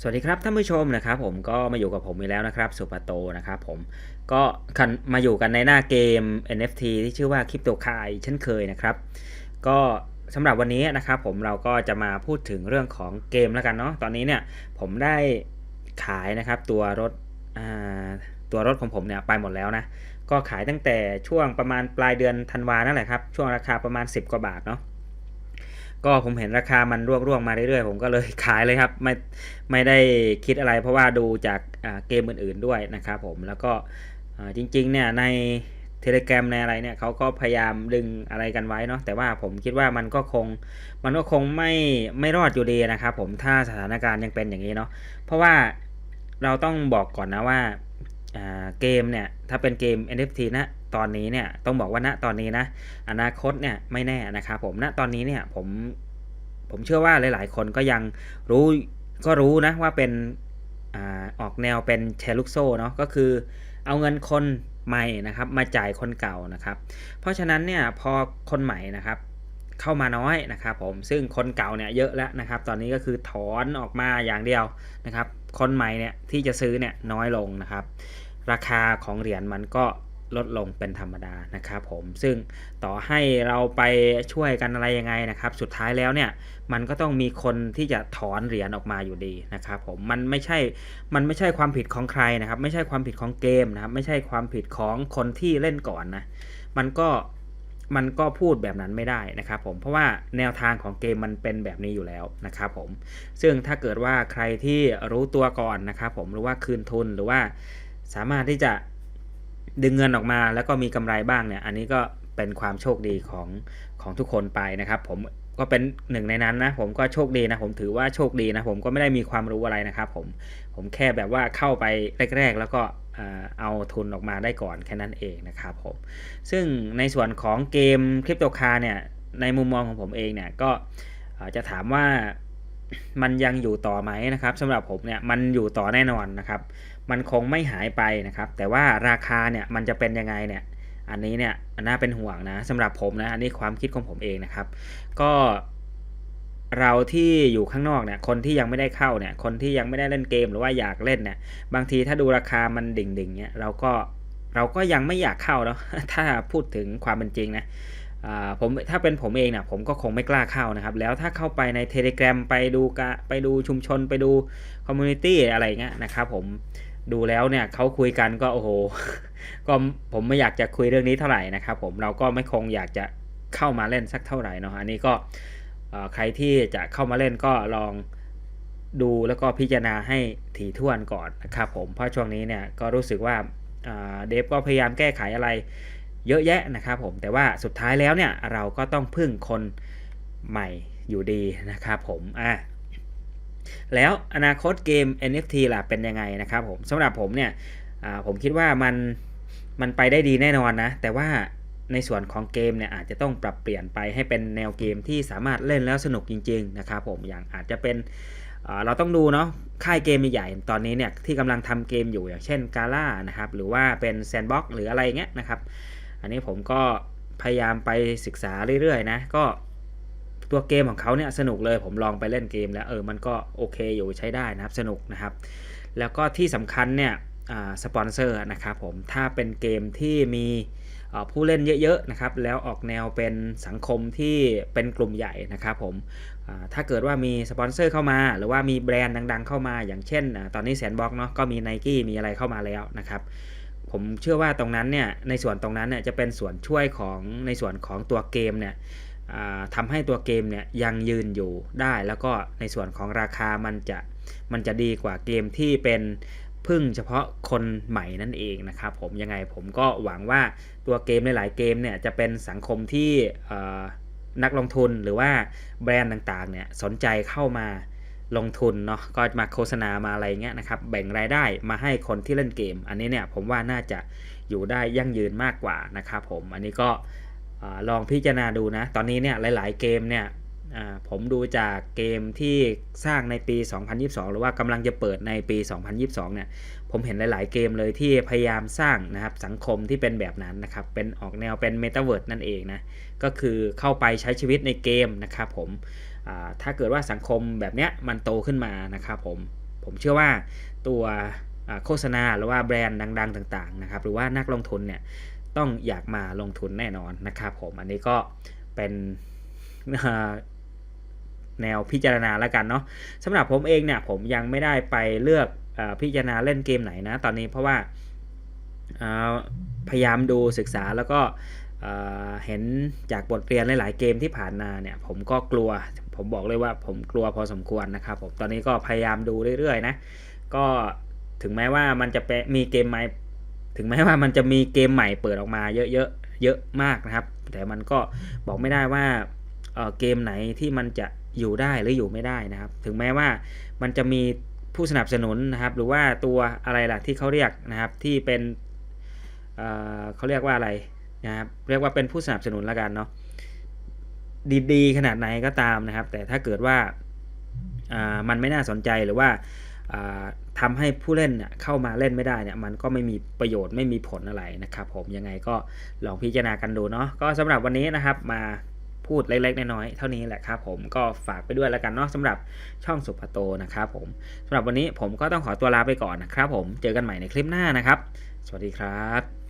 สวัสดีครับท่านผู้ชมนะครับผมก็มาอยู่กับผมอีกแล้วนะครับสุปโตนะครับผมก็มาอยู่กันในหน้าเกม NFT ที่ชื่อว่าคริปโตคายเช่นเคยนะครับ ก็สำหรับวันนี้นะครับผมเราก็จะมาพูดถึงเรื่องของเกมแล้วกันเนาะตอนนี้เนี่ยผมได้ขายนะครับตัวรถตัวรถของผมเนี่ยไปหมดแล้วนะก็ขายตั้งแต่ช่วงประมาณปลายเดือนธันวานั่นแหละครับช่วงราคาประมาณ 10 กว่าบาทเนาะ ก็ผมเห็นราคามันร่วงๆมาเรื่อยๆ ผมก็เลยขายเลยครับ ไม่ไม่ได้คิดอะไรเพราะว่าดูจากเกมอื่นๆด้วยนะครับผมแล้วก็จริงๆเนี่ยในเทเล gram ในอะไรเนี่ยเขาก็พยายามดึงอะไรกันไว้เนาะแต่ว่าผมคิดว่ามันก็คงมันก็คงไม่ไม่รอดอยู่ดีนะครับผมถ้าสถานการณ์ยังเป็นอย่างนี้เนาะเพราะว่าเราต้องบอกก่อนนะว่าอ่าเกมเนี่ยถ้าเป็นเกม NFT นะตอนนี้เนี่ยต้องบอกว่าณตอนนี้นะอนาคตเนี่ยไม่แน่นะครับผมณตอนนี้เนี่ยผม ผมเชื่อว่าหลาย ๆ คนก็ยังรู้ก็รู้นะว่าเป็นอออกแนวเป็นแชร์ลูกโซ่เนาะก็คือเอาเงินคนใหม่นะครับมาจ่ายคนเก่านะครับ เพราะฉะนั้นเนี่ยพอคนใหม่นะครับเข้ามาน้อยนะครับผมซึ่งคนเก่าเนี่ยเยอะแล้วนะครับ ตอนนี้ก็คือถอนออกมาอย่างเดียวนะครับ คนใหม่เนี่ยที่จะซื้อเนี่ยน้อยลงนะครับ ราคาของเหรียญมันก็ ลดลงเป็นธรรมดานะครับผมซึ่งต่อให้เราไปช่วยกันอะไรยังไงนะครับ สุดท้ายแล้วเนี่ยมันก็ต้องมีคนที่จะถอนเหรียญออกมาอยู่ดีนะครับผมมันไม่ใช่มันไม่ใช่ความผิดของใครนะครับ ไม่ใช่ความผิดของเกมนะครับ ไม่ใช่ความผิดของคนที่เล่นก่อนนะมันก็มันก็พูดแบบนั้นไม่ได้นะครับผมเพราะว่าแนวทางของเกมมันเป็นแบบนี้อยู่แล้วนะครับผมซึ่งถ้าเกิดว่าใครที่รู้ตัวก่อนนะครับผมหรือว่าคืนทุนหรือว่าสามารถที่จะ ดึงเงินออกมาแล้วก็มีกำไรบ้างเนี่ย อันนี้ก็เป็นความโชคดีของของทุกคนไปนะครับ ผมก็เป็นหนึ่งในนั้นนะ ผมก็โชคดีนะ ผมถือว่าโชคดีนะ ผมก็ไม่ได้มีความรู้อะไรนะครับ ผมผมแค่แบบว่าเข้าไปแรก ๆ แล้วก็เอาทุนออกมาได้ก่อนแค่นั้นเองนะครับผมซึ่งในส่วนของเกมคริปโตคาเนี่ยในมุมมองของผมเองเนี่ยก็จะถามว่า มันยังอยู่ต่อไหมนะครับสำหรับผมเนี่ยมันอยู่ต่อแน่นอนนะครับ มันคงไม่หายไปนะครับ แต่ว่าราคาเนี่ยมันจะเป็นยังไงเนี่ยอันนี้เนี่ยน่าเป็นห่วงนะสำหรับผมนะอันนี้ความคิดของผมเองนะครับ ก็เราที่อยู่ข้างนอกเนี่ยคนที่ยังไม่ได้เข้าเนี่ยคนที่ยังไม่ได้เล่นเกมหรือว่าอยากเล่นเนี่ยบางทีถ้าดูราคามันดิ่งๆเนี่ยเราก็เราก็ยังไม่อยากเข้าเนาะถ้าพูดถึงความเป็นจริงนะ ผมถ้าเป็นผมเองเนี่ยผมก็คงไม่กล้าเข้านะครับ แล้วถ้าเข้าไปใน Telegram ไปดูกะไปดูชุมชนไปดูคอมมูนิตี้อะไรเงี้ยนะครับผมดูแล้วเนี่ยเขาคุยกันก็โอ้โหก็ผมไม่อยากจะคุยเรื่องนี้เท่าไหร่นะครับผมเราก็ไม่คงอยากจะเข้ามาเล่นสักเท่าไหร่เนาะอันนี้ก็ใครที่จะเข้ามาเล่นก็ลองดูแล้วก็พิจารณาให้ถี่ถ้วนก่อนนะครับผมเพราะช่วงนี้เนี่ยก็รู้สึกว่าเดฟก็พยายามแก้ไขอะไร เยอะแยะนะครับผมแต่ว่าสุดท้ายแล้วเนี่ยเราก็ต้องพึ่งคนใหม่อยู่ดีนะครับผมอะแล้วอนาคตเกม NFT ล่ะเป็นยังไงนะครับผมสำหรับผมเนี่ยผมคิดว่ามันมันไปได้ดีแน่นอนนะ แต่ว่าในส่วนของเกมเนี่ยอาจจะต้องปรับเปลี่ยนไปให้เป็นแนวเกมที่สามารถเล่นแล้วสนุกจริง ๆ นะครับผมอย่างอาจจะเป็นเราต้องดูเนาะค่ายเกมใหญ่ตอนนี้เนี่ยที่กำลังทำเกมอยู่อย่างเช่นกาล่านะครับหรือว่าเป็นแซนบ็อกหรืออะไรเงี้ยนะครับ อันนี้ผมก็พยายามไปศึกษาเรื่อยๆนะก็ตัวเกมของเขาเนี่ยสนุกเลยผมลองไปเล่นเกมแล้วเออมันก็โอเคอยู่ใช้ได้นะครับ สนุกนะครับ แล้วก็ที่สำคัญเนี่ยสปอนเซอร์นะครับผมถ้าเป็นเกมที่มีผู้เล่นเยอะๆนะครับแล้วออกแนวเป็นสังคมที่เป็นกลุ่มใหญ่นะครับผมถ้าเกิดว่ามีสปอนเซอร์เข้ามา หรือว่ามีแบรนด์ดัง ๆ เข้ามา อย่างเช่น ตอนนี้แสนบล็อกเนาะก็มี n i กี้มีอะไรเข้ามาแล้วนะครับ ผมเชื่อว่าตรงนั้นเนี่ยในส่วนตรงนั้นเนี่ยจะเป็นส่วนช่วยของในส่วนของตัวเกมเนี่ยทำให้ตัวเกมเนี่ยยังยืนอยู่ได้ แล้วก็ในส่วนของราคามันจะมันจะดีกว่าเกมที่เป็นพึ่งเฉพาะคนใหม่นั่นเองนะครับผมยังไงผมก็หวังว่าตัวเกมหลายๆเกมเนี่ยจะเป็นสังคมที่นักลงทุนหรือว่าแบรนด์ต่างๆเนี่ยสนใจเข้ามา ลงทุนเนาะก็มาโฆษณามาอะไรเงี้ยนะครับ แบ่งรายได้มาให้คนที่เล่นเกม อันนี้เนี่ยผมว่าน่าจะอยู่ได้ยั่งยืนมากกว่านะครับผมอันนี้ก็ลองพิจารณาดูนะ ตอนนี้เนี่ยหลาย ๆ เกมเนี่ยผมดูจากเกมที่สร้างในปี 2022 หรือว่ากำลังจะเปิดในปี 2022 เนี่ย ผมเห็นหลาย ๆ เกมเลยที่พยายามสร้างนะครับสังคมที่เป็นแบบนั้นนะครับ เป็นออกแนวเป็นเมตาเวิร์ดนั่นเองนะ ก็คือเข้าไปใช้ชีวิตในเกมนะครับผม ถ้าเกิดว่าสังคมแบบเนี้ยมันโตขึ้นมานะครับผมผมเชื่อว่าตัวโฆษณาหรือว่าแบรนด์ดัง ๆ ต่างๆนะครับหรือว่านักลงทุนเนี่ยต้องอยากมาลงทุนแน่นอนนะครับผมอันนี้ก็เป็นแนวพิจารณาแล้วกันเนาะสำหรับผมเองเนี่ยผมยังไม่ได้ไปเลือกอพิจารณาเล่นเกมไหนนะตอนนี้เพราะว่าาพยายามดูศึกษาแล้วก็ เห็นจากบทเรียนหลาย ๆ เกมที่ผ่านมาเนี่ยผมก็กลัว ผมบอกเลยว่าผมกลัวพอสมควรนะครับผมตอนนี้ก็พยายามดูเรื่อย ๆ นะ ก็ถึงแม้ว่ามันจะเปมีเกมใหม่ ถึงแม้ว่ามันจะมีเกมใหม่เปิดออกมาเยอะ ๆ เยอะมากนะครับ แต่มันก็บอกไม่ได้ว่าเเกมไหนที่มันจะอยู่ได้หรืออยู่ไม่ได้นะครับ ถึงแม้ว่ามันจะมีผู้สนับสนุนนะครับ หรือว่าตัวอะไรล่ะที่เขาเรียกนะครับที่เป็นเเขาเรียกว่าอะไร นะครับเรียกว่าเป็นผู้สนับสนุนแล้วกันเนาะดีๆขนาดไหนก็ตามนะครับ แต่ถ้าเกิดว่าามันไม่น่าสนใจหรือว่าาทำให้ผู้เล่นเข้ามาเล่นไม่ได้เนี่ยมันก็ไม่มีประโยชน์ไม่มีผลอะไรนะครับผมยังไงก็ลองพิจารณากันดูเนาะก็สำหรับวันนี้นะครับมาพูดเล็กๆน้อยๆเท่านี้แหละครับผมก็ฝากไปด้วยแล้วกันเนาะสำหรับช่องสุภโตนะครับผมสำหรับวันนี้ผมก็ต้องขอตัวลาไปก่อนนะครับผมเจอกันใหม่ในคลิปหน้านะครับ สวัสดีครับ